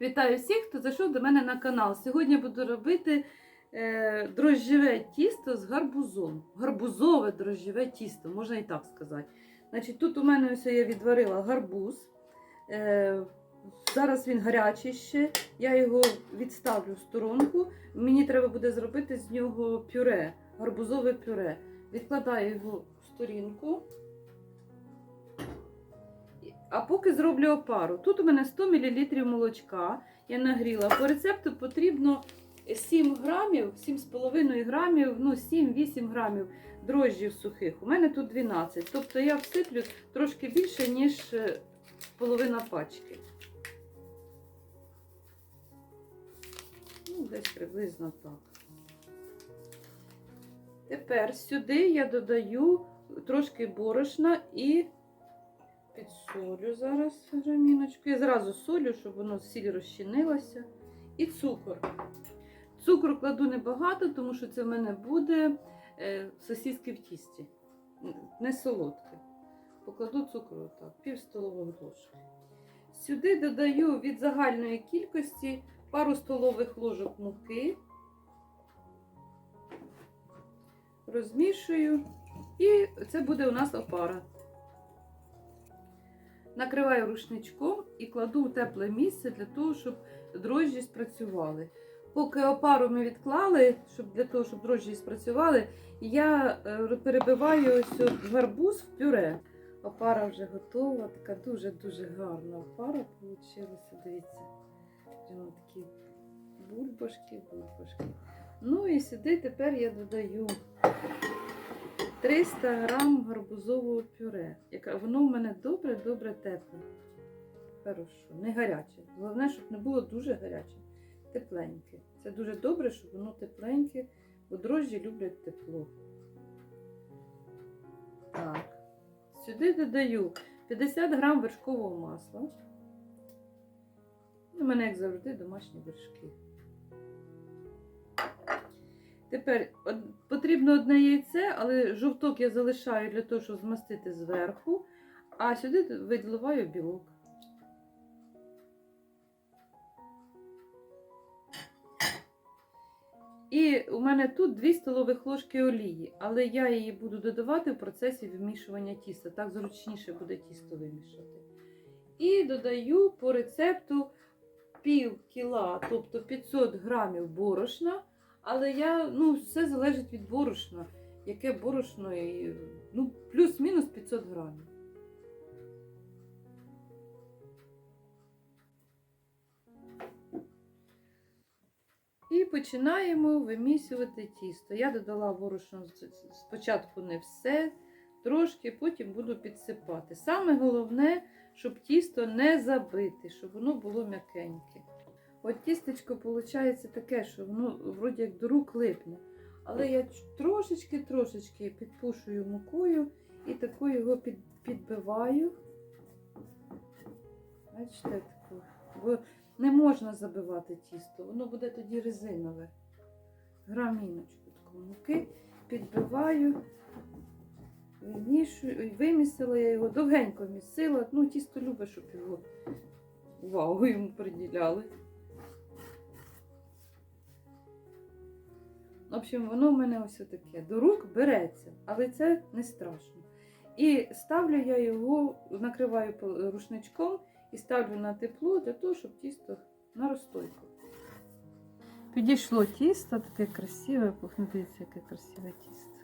Вітаю всіх, хто зайшов до мене на канал. Сьогодні буду робити е, дрожжеве тісто з гарбузом. Гарбузове дрожжеве тісто, можна і так сказати. Значить, тут у мене ось я відварила гарбуз. Е, зараз він гарячий ще. Я його відставлю в сторонку. Мені треба буде зробити з нього пюре, гарбузове пюре. Відкладаю його в сторінку. А поки зроблю опару. Тут у мене 100 мл молочка. Я нагріла. По рецепту потрібно 7 грамів, 7,5 грамів, ну 7-8 грамів дрожжів сухих. У мене тут 12. Тобто я всиплю трошки більше, ніж е, половина пачки. Ну, десь приблизно так. Тепер сюди я додаю трошки борошна і підсолю зараз граміночку. Я зразу солю, щоб воно сіль розчинилося. І цукор. Цукру кладу небагато, тому що це в мене буде е, сосиски в тісті. Не солодке. Покладу цукру так, пів столової ложки. Сюди додаю від загальної кількості пару столових ложок муки. Розмішую. І це буде у нас опара. Накриваю рушничком і кладу в тепле місце для того, щоб дрожжі спрацювали. Поки опару ми відклали, щоб для того, щоб дрожжі спрацювали, я е, перебиваю ось гарбуз в пюре. Опара вже готова, така дуже-дуже гарна опара вийшла. Дивіться, прямо такі бульбашки, бульбашки. Ну і сюди тепер я додаю 300 грам гарбузового пюре. Воно в мене добре-добре тепле. Хорошо, не гаряче. Головне, щоб не було дуже гаряче. Тепленьке. Це дуже добре, щоб воно тепленьке, бо дрожжі люблять тепло. Так. Сюди додаю 50 грам вершкового масла. У мене, як завжди, домашні вершки. Тепер потрібно одне яйце, але жовток я залишаю для того, щоб змастити зверху, а сюди видливаю білок. І у мене тут 2 столових ложки олії, але я її буду додавати в процесі вимішування тіста. Так зручніше буде тісто вимішати. І додаю по рецепту пів кіла, тобто 500 грамів борошна. Але я, ну, все залежить від борошна. Яке борошно, і, ну, плюс-мінус 500 грамів. І починаємо вимісювати тісто. Я додала борошно спочатку не все, трошки, потім буду підсипати. Саме головне, щоб тісто не забити, щоб воно було м'якеньке. От тістечко виходить таке, що воно вроді як до рук липне. Але я трошечки-трошечки підпушую мукою і таку його під, підбиваю. Бачите, таку. Бо не можна забивати тісто, воно буде тоді резинове. Граміночку таку муки підбиваю, вимішую, вимісила я його, довгенько місила. Ну, тісто любить, щоб його увагу йому приділяли. В общем, воно в мене ось таке. До рук береться, але це не страшно. І ставлю я його, накриваю рушничком і ставлю на тепло для того, щоб тісто на розстойку. Підійшло тісто, таке красиве, пухне, яке красиве тісто.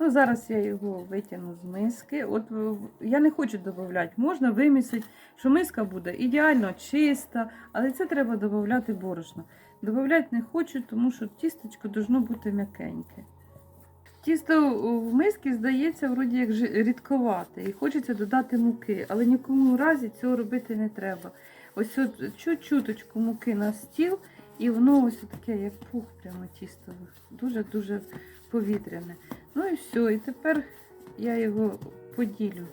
Ну, зараз я його витягну з миски. От е, я не хочу додати, можна вимісити, що миска буде ідеально чиста, але це треба додати борошно. Добавляти не хочу, тому що тістечко должно бути м'якеньке. Тісто в мисці здається, вроді як рідковате, і хочеться додати муки, але ні в якому разі цього робити не треба. Ось от чуть-чуточку муки на стіл, і воно ось таке, як пух, прямо тісто. Дуже-дуже повітряне. Ну і все. І тепер я його поділю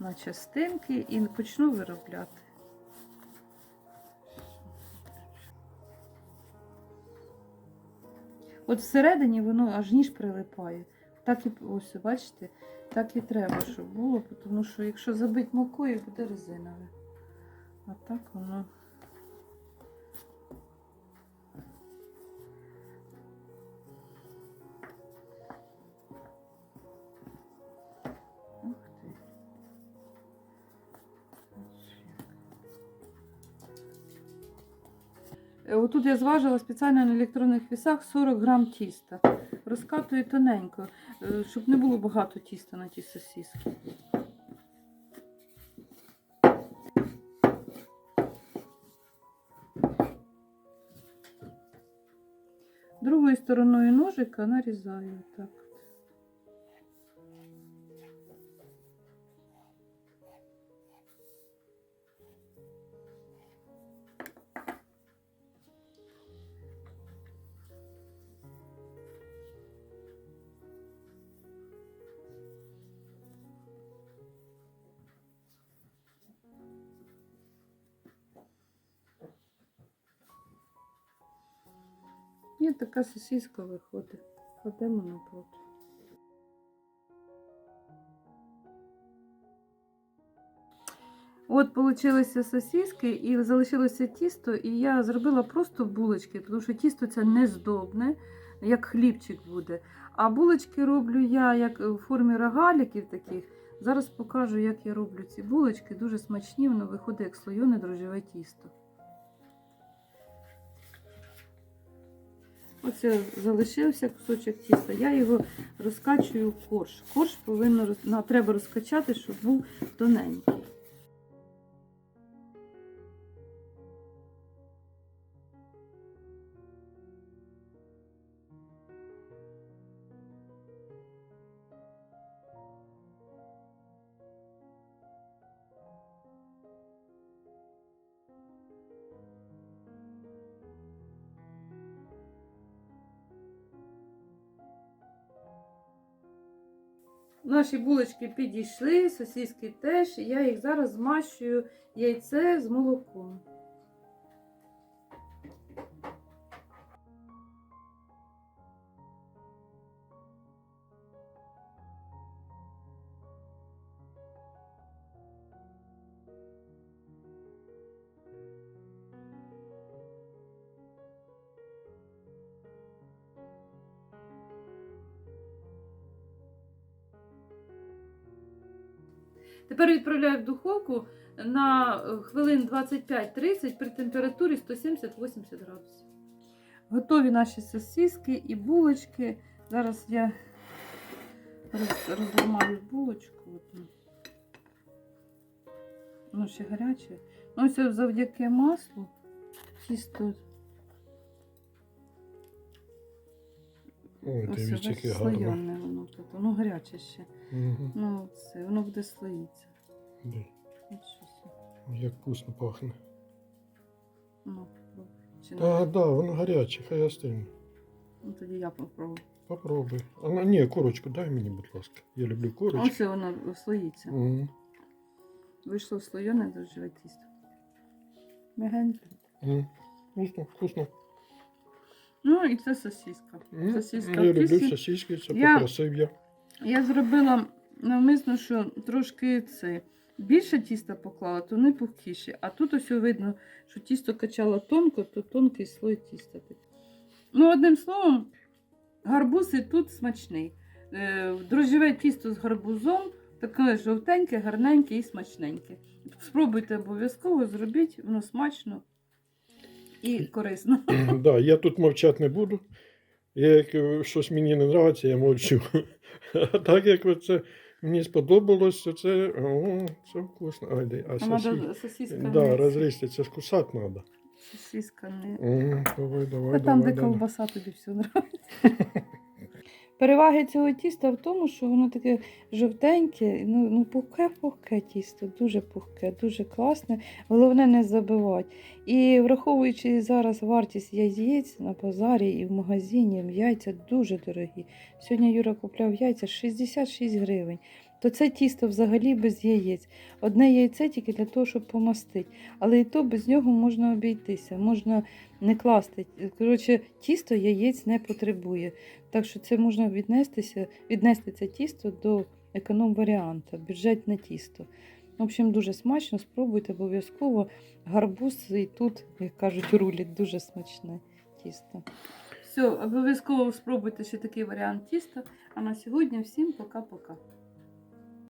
на частинки і почну виробляти. От всередині воно аж ніж прилипає. Так і ось, бачите, Так і треба, щоб було, тому що якщо забити мукою, буде резинове. А так воно. Отут я зважила спеціально на електронних вісах 40 грам тіста. Розкатую тоненько, е, щоб не було багато тіста на ті сосиски. Другою стороною ножика нарізаю так. І така сосиска виходить. Кладемо на плот. От получилися сосиски і залишилося тісто, і я зробила просто булочки, тому що тісто це не здобне, як хлібчик буде. А булочки роблю я як в формі рогаліків таких. Зараз покажу, як я роблю ці булочки. Дуже смачні, воно виходить як слоєне дрожжеве тісто. Оце залишився кусочок тіста. Я його розкачую в корж. Корж повинно треба розкачати, щоб був тоненький. Наші булочки підійшли, сосиски теж. Я їх зараз змащую яйце з молоком. Тепер відправляю в духовку на е, хвилин 25-30 при температурі 170-80 градусів. Готові наші сосиски і булочки. Зараз я розламаю булочку. Воно ще гаряче. Ну, ось завдяки маслу тісто Ой, дивіться, яке гарно. Тут. Воно гаряче ще. Угу. Ну, це, воно буде слоїтися. От щось. Як вкусно пахне. Ну, попробуй. Чи не? Так, да, воно гаряче, хай остине. Ну, тоді я попробую. Попробуй. А, ну, ні, корочку дай мені, будь ласка. Я люблю корочку. Ось воно слоїться. Угу. Вийшло слоєне дрожжеве тісто. Мягеньке. Угу. Вкусно, вкусно. Ну і це сосиска. М, Сосиска Я в люблю тісті. сосиски, це Я- попросив я. Я зробила навмисно, що трошки це більше тіста поклала, то не пухкіше. А тут ось видно, що тісто качало тонко, то тонкий слой тіста. такий. Ну, одним словом, гарбуз і тут смачний. Е, Дрожжеве тісто з гарбузом, таке жовтеньке, гарненьке і смачненьке. Спробуйте обов'язково, зробіть, воно смачно і корисно. да, я тут мовчати не буду. Я, як е, щось мені не подобається, я мовчу. А так як це мені сподобалось, то це, о, це вкусно. Ай, а сосі... сосиска Да, розрізти, це ж кусати треба. сосиска не Давай, давай, Та там, де давай, давай. ковбаса, тобі все подобається. Переваги цього тіста в тому, що воно таке жовтеньке, ну, ну пухке-пухке тісто, дуже пухке, дуже класне. Головне не забивати. І враховуючи зараз вартість яєць на базарі і в магазині, яйця дуже дорогі. Сьогодні Юра купляв яйця 66 гривень то це тісто взагалі без яєць. Одне яйце тільки для того, щоб помастити. Але і то без нього можна обійтися, можна не класти. Коротше, тісто яєць не потребує. Так що це можна віднестися, віднести це тісто до економ варіанта, бюджетне тісто. В общем, дуже смачно, спробуйте обов'язково. Гарбуз і тут, як кажуть, руліт, дуже смачне тісто. Все, обов'язково спробуйте ще такий варіант тіста. А на сьогодні всім пока-пока.